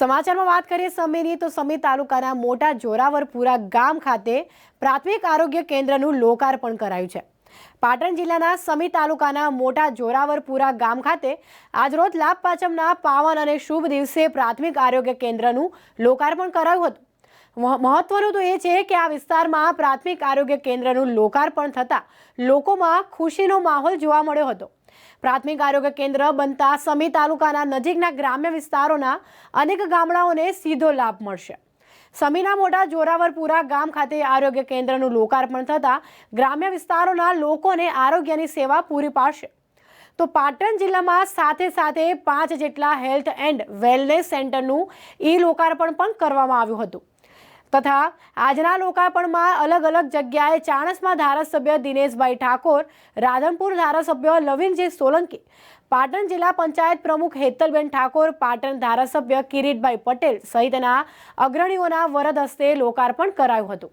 સમાચારમાં વાત કરીએ સમીની તો સમી તાલુકાના મોટા જોરાવરપુરા ગામ ખાતે પ્રાથમિક આરોગ્ય કેન્દ્રનું લોકાર્પણ કરાયું છે. પાટણ જિલ્લાના સમી તાલુકાના મોટા જોરાવરપુરા ગામ ખાતે આજરોજ લાભ પાંચમના પાવન અને શુભ દિવસે પ્રાથમિક આરોગ્ય કેન્દ્રનું લોકાર્પણ કરાયું હતું. મહ- મહત્વનું તો એ છે કે આ વિસ્તારમાં પ્રાથમિક આરોગ્ય કેન્દ્રનું લોકાર્પણ થતાં લોકોમાં ખુશીનો માહોલ જોવા મળ્યો હતો. પ્રાથમિક આરોગ્ય કેન્દ્ર બનતા સમી તાલુકાના નજીકના ગ્રામ્ય વિસ્તારોના અનેક ગામડાઓને સીધો લાભ મળશે. સમીના મોટા જોરાવરપુરા ગામ ખાતે આરોગ્ય કેન્દ્રનું લોકાર્પણ થતાં ગ્રામ્ય વિસ્તારોના લોકોને આરોગ્યની સેવા પૂરી પાડશે. તો પાટણ જિલ્લામાં સાથે સાથે પાંચ જેટલા હેલ્થ એન્ડ વેલનેસ સેન્ટરનું ઈ લોકાર્પણ પણ કરવામાં આવ્યું હતું. તથા આજના લોકાર્પણમાં અલગ અલગ જગ્યાએ ચાણસમાં ધારાસભ્ય દિનેશભાઈ ઠાકોર, રાધનપુર ધારાસભ્ય લવિનજી સોલંકી, પાટણ જિલ્લા પંચાયત પ્રમુખ હેતલબેન ઠાકોર, પાટણ ધારાસભ્ય કિરીટભાઈ પટેલ સહિતના અગ્રણીઓના વરદ હસ્તે લોકાર્પણ કરાયું હતું.